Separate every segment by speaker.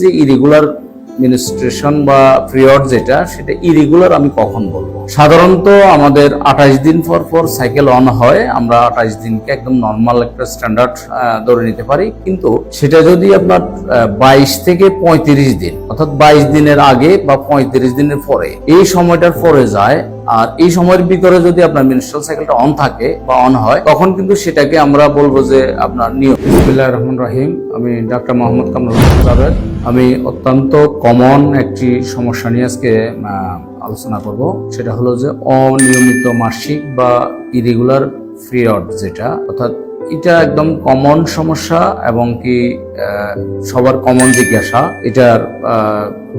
Speaker 1: যে irregular menstruation বা period যেটা, সেটা ইরেগুলার আমি কখন বলব? সাধারণত আমাদের আঠাশ দিন পর পর সাইকেল অন হয়, আমরা আঠাশ দিনকে একদম নর্মাল একটা স্ট্যান্ডার্ড ধরে নিতে পারি। কিন্তু সেটা যদি আপনার বাইশ থেকে পঁয়ত্রিশ দিন, অর্থাৎ বাইশ দিনের আগে বা পঁয়ত্রিশ দিনের পরে এই সময়টার পরে যায়, আর এই সময়ের ভিতরে যদি আপনার মিনিস্ট্রাল সাইকেলটা অন থাকে বা অন হয়, তখন কিন্তু সেটাকে আমরা বলব যে আপনার নিয়ম। রহমান রাহিম, আমি ডাক্তার মোহাম্মদ কামরুল আমি অত্যন্ত কমন একটি সমস্যা নিয়ে আজকে আলোচনা করব। সেটা হলো যে অনিয়মিত মাসিক বা ইরেগুলার পিরিয়ড যেটা, অর্থাৎ এটা একদম কমন সমস্যা এবং কি সবার কমন জিজ্ঞাসা, এটার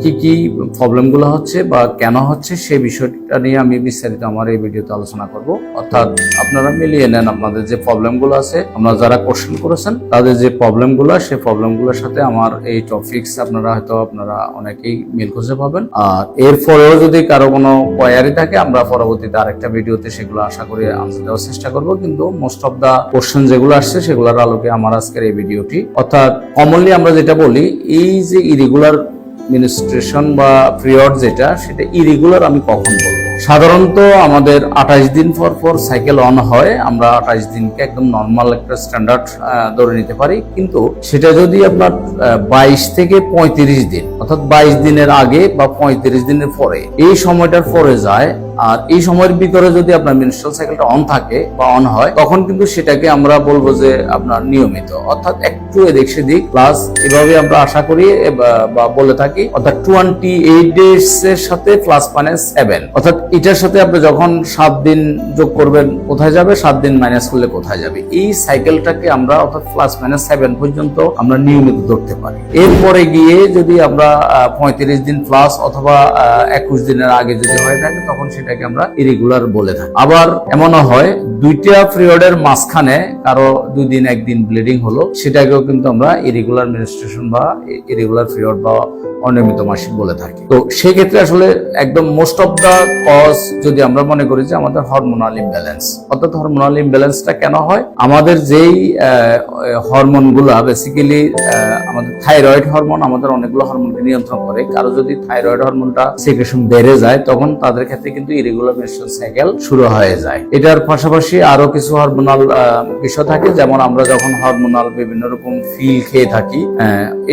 Speaker 1: কি কি প্রবলেমগুলো হচ্ছে বা কেন হচ্ছে সেই বিষয়টা নিয়ে আমি বিস্তারিত আমার এই ভিডিওতে আলোচনা করব। অর্থাৎ আপনারা মিলিয়ে নেন আপনাদের যে প্রবলেমগুলো আছে আপনারা যারা কোশ্চেন করেছেন, তাদের যে প্রবলেমগুলো সেই প্রবলেমগুলোর সাথে আমার এই টপিকস আপনারা হয়তো আপনারা অনেকেই মিল খুঁজে পাবেন। আর এরপরেও যদি কারও কোনো কোয়ারি থাকে, আমরা পরবর্তীতে আরেকটা ভিডিওতে সেগুলো আশা করি আনসার দেওয়ার চেষ্টা করব। কিন্তু মোস্ট অফ দা কোশ্চেন যেগুলো আসছে, সেগুলোর আলোকে আমার আজকের এই ভিডিওটি অর্থাৎ কমনলি আমরা যেটা বলি, এই যে ইরেগুলার মিনিস্ট্রেশন বা পিরিয়ড যেটা, সেটা ইরেগুলার আমি কখন বলব? সাধারণত আমাদের আঠাশ দিন পর পর সাইকেল অন হয়, আমরা আঠাশ দিনকে একদম নর্মাল একটা স্ট্যান্ডার্ড ধরে নিতে পারি। কিন্তু সেটা যদি আপনার বাইশ থেকে পঁয়ত্রিশ দিন, অর্থাৎ বাইশ দিনের আগে বা পঁয়ত্রিশ দিনের পরে, এই সময়টার পরে যায় আর এই সময়ের ভিতরে যদি আপনার মিনিস্ট্রাল সাইকেলটা অন থাকে বা অন হয়, তখন কিন্তু সেটাকে আমরা বলব যে আপনার নিয়মিত। অর্থাৎ একটু এদিক সেদিক প্লাস এভাবে আমরা আশা করি বা- বলে থাকি, অর্থাৎ টোয়েন্টি এইট ডেজ এর সাথে প্লাস মাইনাস সেভেন অর্থাৎ এটার সাথে আপনি যখন সাত দিন যোগ করবেন, কোথায় যাবে? সাত দিন মাইনাস করলে কোথায় যাবে? এই সাইকেলটাকে আমরা অর্থাৎ প্লাস মাইনাস সেভেন পর্যন্ত আমরা নিয়মিত ধরতে পারি। এরপরে গিয়ে যদি আমরা পঁয়ত্রিশ দিন প্লাস অথবা একুশ দিনের আগে যদি হয়ে থাকে, তখন সেটাকে আমরা ইরেগুলার বলে থাকি। আবার এমনও হয় দুইটা পিরিয়ডের মাঝখানে কারও দুই দিন একদিন ব্লিডিং হলো, সেটাকেও কিন্তু আমরা ইরেগুলার মিনিস্ট্রেশন বা ইরেগুলার পিরিয়ড বা অনিয়মিত মাসিক বলে থাকি। তো সেই ক্ষেত্রে আসলে একদম মোস্ট অফ দা কজ যদি আমরা মনে করি যে আমাদের হরমোনাল ইমব্যালেন্স অর্থাৎ হরমোনাল ইমব্যালেন্সটা কেন হয়? আমাদের যেই হরমোনগুলা বেসিক্যালি আমাদের থাইরয়েড হরমোন আমাদের অনেকগুলো হরমোনকে নিয়ন্ত্রণ করে। কারও যদি থাইরয়েড হরমোনটা সিক্রেশন বেড়ে যায়, তখন তাদের ক্ষেত্রে কিন্তু ইরেগুলার মেনস্ট্রুয়াল সাইকেল শুরু হয়ে যায়। এটার পাশাপাশি আরও কিছু হরমোনাল বিষয় থাকে। যেমন আমরা যখন হরমোনাল বিভিন্ন রকম ফিল খেয়ে থাকি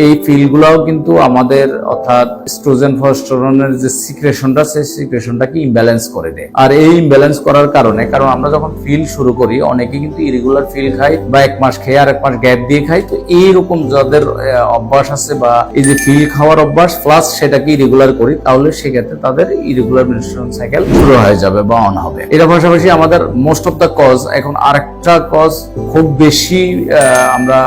Speaker 1: এই ফিল গুলাও কিন্তু আমাদের অর্থাৎ স্ট্রোজেন ফস্টোরনের যে সিক্রেশনটা সেই সিক্রেশনটাকে ইমব্যালেন্স করে দেয়। আর এই ইমব্যালেন্স করার কারণে, কারণ আমরা যখন ফিল শুরু করি, অনেকে কিন্তু ইরেগুলার ফিল খাই বা এক মাস খেয়ে আর এক মাস গ্যাপ দিয়ে খাই তো এইরকম যাদের অভ্যাস আছে বা এই যে ফিল খাওয়ার অভ্যাস প্লাস সেটাকে ইরেগুলার করি, তাহলে সেক্ষেত্রে তাদের ইরেগুলার মেনস্ট্রুয়াল সাইকেল শুরু হয়ে যাবে বা অন হবে। এর পাশাপাশি আমাদের মোস্ট অফ দ্য কজ এখন আরেকটা কজ খুব বেশি আমরা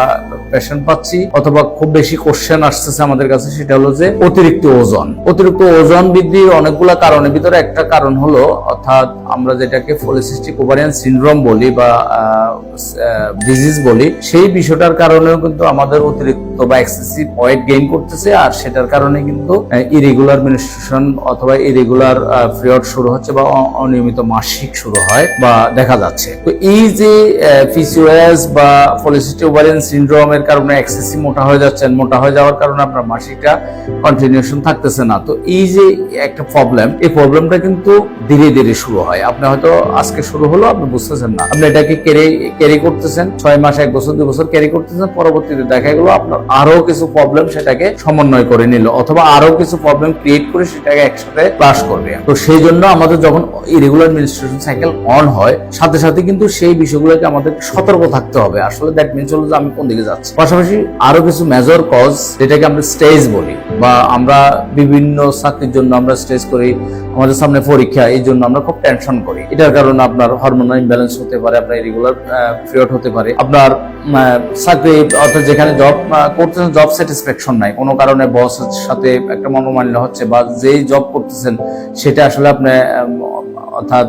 Speaker 1: পেশেন্ট পাচ্ছি, অথবা খুব বেশি কোশ্চেন আসতেছে আমাদের কাছে, সেটা হলো যে অতিরিক্ত ওজন। অতিরিক্ত ওজন বৃদ্ধির অনেকগুলা কারণের ভিতরে একটা কারণ হলো, অর্থাৎ আমরা যেটাকে পলিসিস্টিক ওভারিয়ান সিনড্রোম বলি বা ডিজিজ বলি, সেই বিষয়টার কারণেও কিন্তু আমাদের অতিরিক্ত বা এক্সেসিভ ওয়েট গেইন করতেছে, আর সেটার কারণে কিন্তু ইরেগুলার মিনিস্ট্রেশন অথবা ইরেগুলার পিরিয়ড শুরু হচ্ছে বা অনিয়মিত মাসিক শুরু হয় বা দেখা যাচ্ছে। তো এই যে পিসিওএস বা পলিসিস্টিক ওভারিয়ান সিনড্রোমের কারণে এক্সেসিভ মোটা হয়ে যাচ্ছেন মোটা হয়ে যাওয়ার কারণে আপনার মাসিকটা কন্টিনিউশন থাকতেছে না। তো এই যে একটা প্রবলেম এই প্রবলেমটা কিন্তু ধীরে ধীরে শুরু হয়। আপনি হয়তো আজকে শুরু হলো, আপনি বুঝতেছেন না। আপনি এটাকে ক্যারি ক্যারি করতেছেন, ছয় মাস, এক বছর, দুই বছর ক্যারি করতেছেন, পরবর্তীতে দেখা গেলো আপনার আরও কিছু প্রবলেম সেটাকে সমন্বয় করে নিল, অথবা আরও কিছু প্রবলেম ক্রিয়েট করে সেটাকে একসাথে ক্লাস করবে। তো সেই জন্য আমাদের যখন ইরেগুলার মিনিস্ট্রেশন সাইকেল অন হয়, সাথে সাথে কিন্তু সেই বিষয়গুলোকে আমাদের সতর্ক থাকতে হবে। আসলে দ্যাট মিনস হলো যে আমি কোন দিকে যাচ্ছি? পাশাপাশি আরও কিছু মেজর কজ যেটাকে আমরা স্টেজ বলি বা আমরা বিভিন্ন চাকরির জন্য আমরা স্টেজ করি, আমাদের সামনে পরীক্ষা, এই জন্য আমরা খুব টেনশন করি। এটার কারণে আপনার হরমোনাল ইমব্যালেন্স হতে পারে, আপনার ইরেগুলার পিরিয়ড হতে পারে। আপনার চাকরি, অর্থাৎ যেখানে জব করতেছেন জব স্যাটিসফ্যাকশন নাই। কোনো কারণে বসের সাথে একটা মনোমালিন্য হচ্ছে বা যেই জব করতেছেন, সেটা আসলে আপনি অর্থাৎ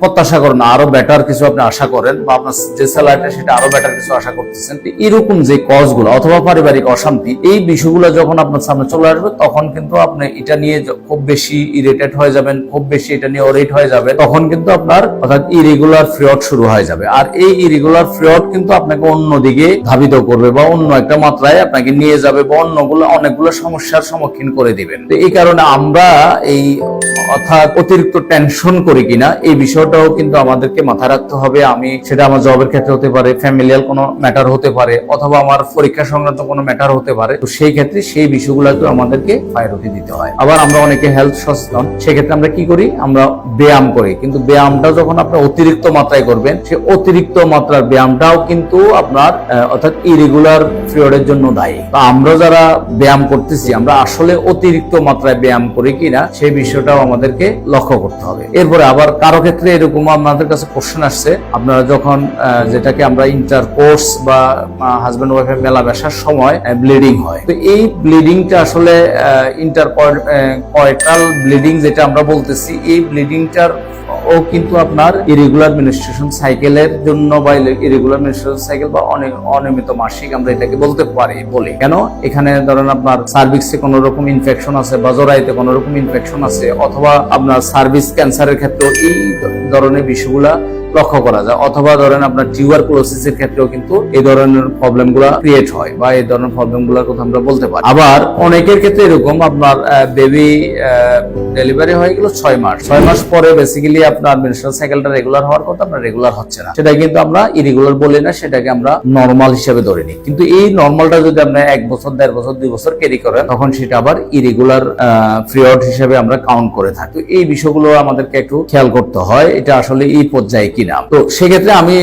Speaker 1: প্রত্যাশা করেন, আরও বেটার কিছু আপনি আশা করেন বা আপনার যে স্যালারিটা সেটা আরও বেটার কিছু আশা করতেছেন এরকম যে কজগুলো অথবা পারিবারিক অশান্তি, এই বিষয়গুলো যখন আপনার সামনে চলে আসবে, তখন কিন্তু আপনি এটা নিয়ে খুব বেশি ইরিটেট হয়ে যাবেন, খুব বেশি এটা নিয়ে ওরেট হয়ে যাবে, তখন কিন্তু আপনার, অর্থাৎ ইরেগুলার ফ্রিয়ড শুরু হয়ে যাবে। আর এই ইরেগুলার ফ্রিয়ড কিন্তু আপনাকে অন্যদিকে ধাবিত করবে বা অন্য একটা মাত্রায় আপনাকে নিয়ে যাবে বা অন্যগুলো, অনেকগুলো সমস্যার সম্মুখীন করে দিবেন। এই কারণে আমরা এই, অর্থাৎ অতিরিক্ত টেনশন করি কিনা, এই বিষয়টাও কিন্তু আমাদেরকে মাথায় রাখতে হবে। আমি সেটা আমার জবের ক্ষেত্রে হতে পারে ফ্যামিলিয়াল কোনো ম্যাটার হতে পারে, অথবা আমার পরীক্ষা সংক্রান্ত কোনো ম্যাটার হতে পারে, তো সেই ক্ষেত্রে সেই বিষয়গুলোকে আমাদেরকে প্রায়োরিটি দিতে হয়। আবার আমরা অনেকে হেলথ সচেতন, সেক্ষেত্রে আমরা কি করি? আমরা ব্যায়াম করি। কিন্তু ব্যায়ামটা যখন আপনি অতিরিক্ত মাত্রায় করবেন, সে অতিরিক্ত মাত্রার ব্যায়ামটাও কিন্তু আপনার অর্থাৎ ইরেগুলার পিরিয়ডের জন্য দায়ী। তো আমরা যারা ব্যায়াম করতেছি, আমরা আসলে অতিরিক্ত মাত্রায় ব্যায়াম করি কিনা, সেই বিষয়টাও আমাদেরকে লক্ষ্য করতে হবে। এরপরে আবার কারও ক্ষেত্রে এরকম আপনাদের কাছে কোশ্চেন আসছে। আপনারা যখন যেটাকে আমরা ইন্টার কোর্স বা হাজব্যান্ড ওয়াইফের মেলা বেসার সময় ব্লিডিং হয়। তো এই ব্লিডিংটা আসলে ইন্টার কয়টাল ব্লিডিং যেটা আমরা বলতেছি, এই ব্লিডিংটার ও কিন্তু আপনার ইরেগুলার মিনিস্ট্রেশন সাইকেলের জন্য বা ইরেগুলার মিনিস্ট্রেশন সাইকেল বা অনেক অনিয়মিত মাসিক আমরা এটাকে বলতে পারি, বলি। কেন? এখানে ধরেন আপনার সার্ভিক্সে কোনো রকম ইনফেকশন আছে বা জরাইতে কোনো রকম ইনফেকশন আছে, অথবা আপনার সার্ভিস ক্যান্সারের ক্ষেত্রে এই ধরনের বিষয়গুলা লক্ষ্য করা যায়। অথবা ধরেন আপনার টিউবারকুলোসিসের ক্ষেত্রেও কিন্তু এই ধরনের প্রবলেমগুলা ক্রিয়েট হয় বা এই ধরনের প্রবলেমগুলার কথা আমরা বলতে পারি। আবার অনেকের ক্ষেত্রে এরকম আপনার বেবি ডেলিভারি হয়ে গেল ছয় মাস। ছয় মাস পরে বেসিক্যালি আপনার মেনস্ট্রুয়াল সাইকেলটা রেগুলার হওয়ার কথা, আপনার রেগুলার হচ্ছে না। সেটা কিন্তু আমরা ইরেগুলার বলি না, সেটাকে আমরা নর্মাল হিসেবে ধরে নিই। কিন্তু এই নর্মালটা যদি আপনি এক বছর, দেড় বছর, দুই বছর ক্যারি করেন, তখন সেটা আবার ইরেগুলার পিরিয়ড হিসেবে আমরা কাউন্ট করে থাকি। এই বিষয়গুলো আমাদেরকে একটু খেয়াল করতে হয়। এটা আসলে এই পর্যায়ে কিনা? তো সেক্ষেত্রে আমি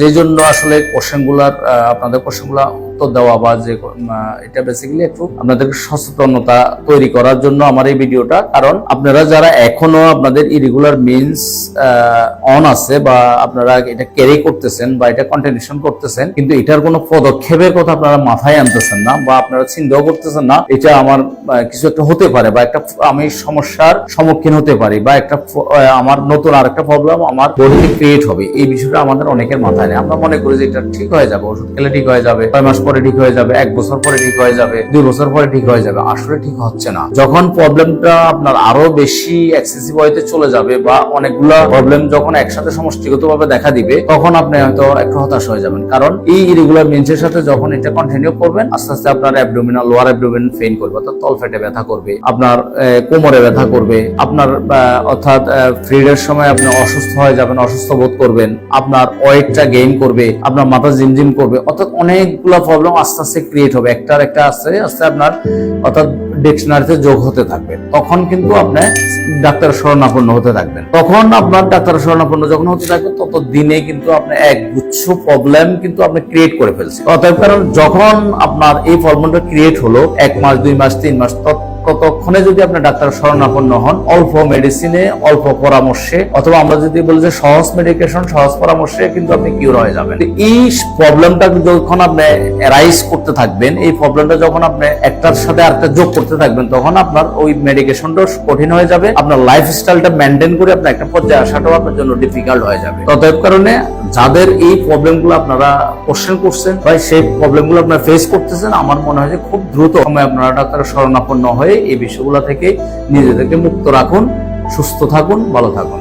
Speaker 1: যে জন্য আসলে কোশ্চেনগুলার আপনাদের কোশ্চেনগুলা উত্তর দেওয়া বা যে এটা বেসিক্যালি একটু আপনাদের সচেতনতা তৈরি করার জন্য আমার এই ভিডিওটা। কারণ আপনারা যারা এখনও আপনাদের ইরেগুলার মিনস অন আছে বা আপনারা এটা ক্যারি করতেছেন বা এটা কন্টিনিউশন করতেছেন, কিন্তু এটার কোনো পদক্ষেপের কথা আপনারা মাথায় আনতেছেন না বা আপনারা চিন্তাও করতেছেন না, এটা আমার কিছু একটা হতে পারে বা একটা আমি সমস্যার সম্মুখীন হতে পারি বা একটা আমার নতুন আর একটা প্রবলেম আমার বডিতে ক্রিয়েট হবে। এই বিষয়টা আমাদের অনেকের মাথায় নেই। আমরা মনে করি যে এটা ঠিক হয়ে যাবে, ওষুধ খেলে ঠিক হয়ে যাবে। ছয় মাস পরে ঠিক হয়ে যাবে, এক বছর পরে ঠিক হয়ে যাবে, দুই বছর পরে ঠিক হয়ে যাবে, আসলে ঠিক হচ্ছে না। যখন প্রবলেমটা আপনার আরও বেশি এক্সেসিভ হইতে চলে যাবে বা অনেকগুলা প্রবলেম যখন একসাথে সমষ্টিগতভাবে দেখা দিবে, তখন আপনি হয়তো একটু হতাশ হয়ে যাবেন। কারণ এই ইরেগুলার মিনসের সাথে যখন এটা কন্টিনিউ করবেন, আস্তে আস্তে আপনার অ্যাবডোমিনাল লোয়ার অ্যাবডোমিন ফেইন করবে, অর্থাৎ তল ফেটে ব্যথা করবে, আপনার কোমরে ব্যথা করবে, আপনার অর্থাৎ ফ্রিডের সময় আপনি অসুস্থ হয়ে যাবেন, অসুস্থ বোধ করবেন, আপনার ওয়েটটা গেইন করবে, আপনার মাথা জিমজিম করবে, অর্থাৎ অনেকগুলো প্রবলেম আস্তে আস্তে ক্রিয়েট হবে। একটার একটা আস্তে আস্তে আপনার অর্থাৎ ডিকশনারিতে যোগ হতে থাকবে। তখন কিন্তু আপনি ডাক্তারের শরণাপন্ন হতে থাকবেন। তখন আপনার ডাক্তার শরণাপন্ন যখন হতে থাকবে তত দিনে কিন্তু আপনি এক গুচ্ছ প্রবলেম কিন্তু আপনি ক্রিয়েট করে ফেলছেন। অতএব কারণ যখন আপনার এই প্রবলেমটা ক্রিয়েট হলো, এক মাস, দুই মাস, তিন মাস, তত- ততক্ষণে যদি আপনি ডাক্তার শরণাপন্ন হন, অল্প মেডিসিনে অল্প পরামর্শে, অথবা আমরা যদি বলি যে সহজ মেডিকেশন সহজ পরামর্শে কিন্তু আপনি কিউর হয়ে যাবেন। এই প্রবলেমটা যখন আপনি রাইজ করতে থাকবেন, এই প্রবলেমটা যখন আপনি একটার সাথে আরেকটা যোগ করতে থাকবেন, তখন আপনার ওই মেডিকেশনটা কঠিন হয়ে যাবে, আপনার লাইফ স্টাইলটা মেনটেন করে আপনার একটা পর্যায়ে আসাটাও আপনার জন্য ডিফিকাল্ট হয়ে যাবে। ততএব কারণে যাদের এই প্রবলেমগুলো আপনারা কোশ্চেন করছেন বা সেই প্রবলেমগুলো আপনারা ফেস করতেছেন, আমার মনে হয় যে খুব দ্রুত সময় আপনারা ডাক্তারের শরণাপন্ন হয়ে এই বিষয়গুলো থেকে নিজেদেরকে মুক্ত রাখুন, সুস্থ থাকুন, ভালো থাকুন।